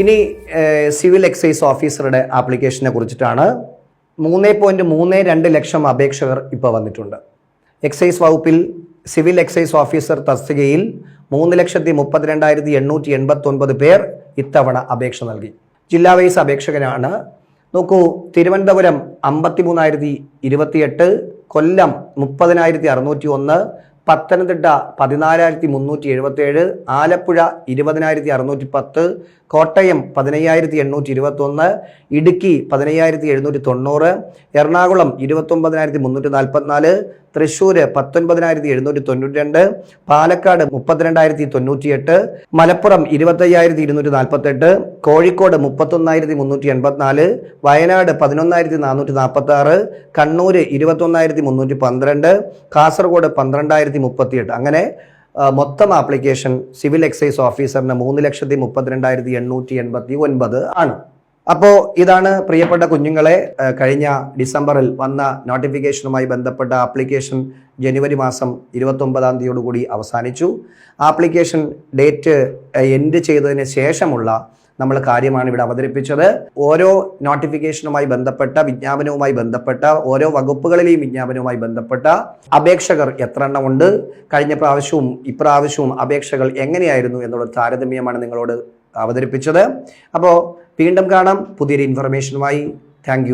ഇനി civil excise ഓഫീസറുടെ ആപ്ലിക്കേഷനെ കുറിച്ചിട്ടാണ് മൂന്ന് പോയിന്റ് മൂന്ന് രണ്ട് ലക്ഷം അപേക്ഷകർ ഇപ്പോൾ വന്നിട്ടുണ്ട്. എക്സൈസ് വകുപ്പിൽ സിവിൽ എക്സൈസ് ഓഫീസർ തസ്തികയിൽ മൂന്ന് ലക്ഷത്തി മുപ്പത്തിരണ്ടായിരത്തി എണ്ണൂറ്റി എൺപത്തി ഒൻപത് പേർ ഇത്തവണ അപേക്ഷ നൽകി. ജില്ലാ വൈസ് അപേക്ഷകനാണ്. നോക്കൂ തിരുവനന്തപുരം അമ്പത്തി മൂന്നായിരത്തി ഇരുപത്തിയെട്ട് കൊല്ലം മുപ്പതിനായിരത്തി അറുന്നൂറ്റി ഒന്ന് പത്തനംതിട്ട പതിനാലായിരത്തി മുന്നൂറ്റി എഴുപത്തേഴ് ആലപ്പുഴ ഇരുപതിനായിരത്തി അറുന്നൂറ്റി പത്ത് കോട്ടയം പതിനയ്യായിരത്തി എണ്ണൂറ്റി ഇരുപത്തൊന്ന് ഇടുക്കി പതിനയ്യായിരത്തി എഴുന്നൂറ്റി തൊണ്ണൂറ് എറണാകുളം ഇരുപത്തൊമ്പതിനായിരത്തി മുന്നൂറ്റി നാൽപ്പത്തിനാല് തൃശ്ശൂർ പത്തൊൻപതിനായിരത്തി എഴുന്നൂറ്റി തൊണ്ണൂറ്റി രണ്ട് പാലക്കാട് മുപ്പത്തിരണ്ടായിരത്തി തൊണ്ണൂറ്റിയെട്ട് മലപ്പുറം ഇരുപത്തയ്യായിരത്തി ഇരുന്നൂറ്റി നാൽപ്പത്തെട്ട് കോഴിക്കോട് മുപ്പത്തൊന്നായിരത്തി മുന്നൂറ്റി എൺപത്തിനാല് വയനാട് പതിനൊന്നായിരത്തി നാനൂറ്റി നാൽപ്പത്തി ആറ് കണ്ണൂർ ഇരുപത്തൊന്നായിരത്തി മുന്നൂറ്റി പന്ത്രണ്ട് കാസർഗോഡ് പന്ത്രണ്ടായിരത്തി മുപ്പത്തിയെട്ട് അങ്ങനെ മൊത്തം ആപ്ലിക്കേഷൻ സിവിൽ എക്സൈസ് ഓഫീസറിന് മൂന്ന് ലക്ഷത്തി മുപ്പത്തിരണ്ടായിരത്തി എണ്ണൂറ്റി എൺപത്തി ഒൻപത് ആണ്. അപ്പോൾ ഇതാണ് പ്രിയപ്പെട്ട കുഞ്ഞുങ്ങളെ കഴിഞ്ഞ ഡിസംബറിൽ വന്ന നോട്ടിഫിക്കേഷനുമായി ബന്ധപ്പെട്ട ആപ്ലിക്കേഷൻ ജനുവരി മാസം ഇരുപത്തൊമ്പതാം തീയതിയോടുകൂടി അവസാനിച്ചു. ആപ്ലിക്കേഷൻ ഡേറ്റ് എൻഡ് ചെയ്തതിന് ശേഷമുള്ള നമ്മൾ കാര്യമാണ് ഇവിടെ അവതരിപ്പിച്ചത്. ഓരോ നോട്ടിഫിക്കേഷനുമായി ബന്ധപ്പെട്ട വിജ്ഞാപനവുമായി ബന്ധപ്പെട്ട ഓരോ വകുപ്പുകളിലെയും വിജ്ഞാപനവുമായി ബന്ധപ്പെട്ട അപേക്ഷകർ എത്ര എണ്ണമുണ്ട് കഴിഞ്ഞ പ്രാവശ്യവും ഇപ്രാവശ്യവും അപേക്ഷകൾ എങ്ങനെയായിരുന്നു എന്നുള്ള താരതമ്യമാണ് നിങ്ങളോട് അവതരിപ്പിച്ചത്. അപ്പോൾ വീണ്ടും കാണാം. പുതിയൊരു ഇൻഫർമേഷനുമായി താങ്ക്